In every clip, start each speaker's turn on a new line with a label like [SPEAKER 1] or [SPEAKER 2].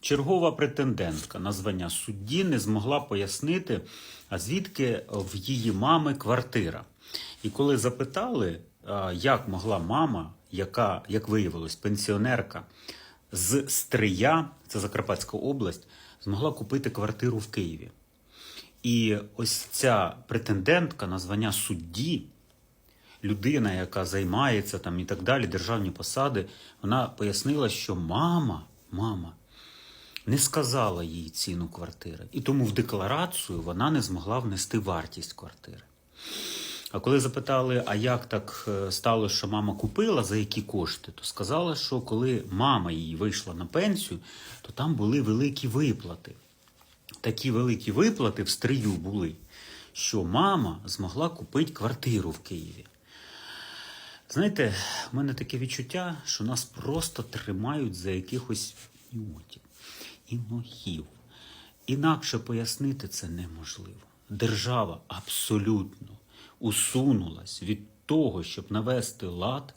[SPEAKER 1] Чергова претендентка на звання судді не змогла пояснити, а звідки в її мами квартира. І коли запитали, як могла мама, яка, як виявилось, пенсіонерка з Стрия, це Закарпатська область, змогла купити квартиру в Києві. І ось ця претендентка на звання судді, людина, яка займається там і так далі, державні посади, вона пояснила, що мама, мама не сказала їй ціну квартири. І тому в декларацію вона не змогла внести вартість квартири. А коли запитали, а як так е, сталося, що мама купила, за які кошти, то сказала, що коли мама її вийшла на пенсію, то там були великі виплати. Такі великі виплати в стрию були, що мама змогла купити квартиру в Києві. Знаєте, в мене таке відчуття, що нас просто тримають за якихось ньотів і ногів. Інакше пояснити це неможливо. Держава абсолютно усунулась від того, щоб навести лад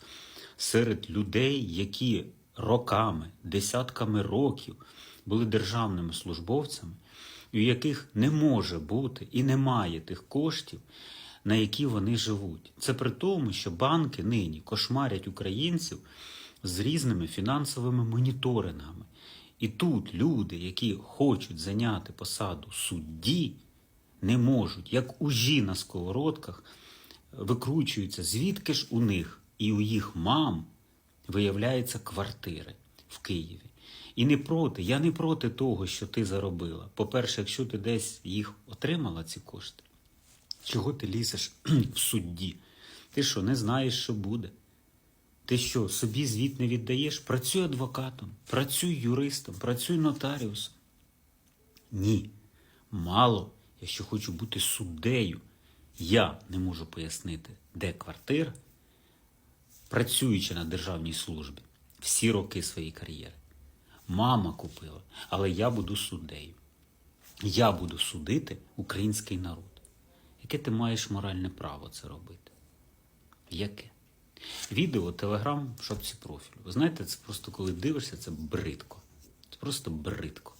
[SPEAKER 1] серед людей, які роками, десятками років були державними службовцями, у яких не може бути і немає тих коштів, на які вони живуть. Це при тому, що банки нині кошмарять українців з різними фінансовими моніторингами. І тут люди, які хочуть зайняти посаду судді, не можуть, як ужі на сковородках, викручуються, звідки ж у них і у їх мам виявляються квартири в Києві. І не проти, я не проти того, що ти заробила. По-перше, якщо ти десь їх отримала, ці кошти, чого ти лізеш в судді? Ти що, не знаєш, що буде? Ти що, собі звіт не віддаєш? Працюй адвокатом, працюй юристом, працюй нотаріусом. Ні. Мало, якщо хочу бути суддею, я не можу пояснити, де квартира, працюючи на державній службі всі роки своєї кар'єри. Мама купила, але я буду суддею. Я буду судити український народ. Яке ти маєш моральне право це робити? Яке? Відео, телеграм в шапці профілю. Ви знаєте, це просто коли дивишся, це бридко. Це просто бридко.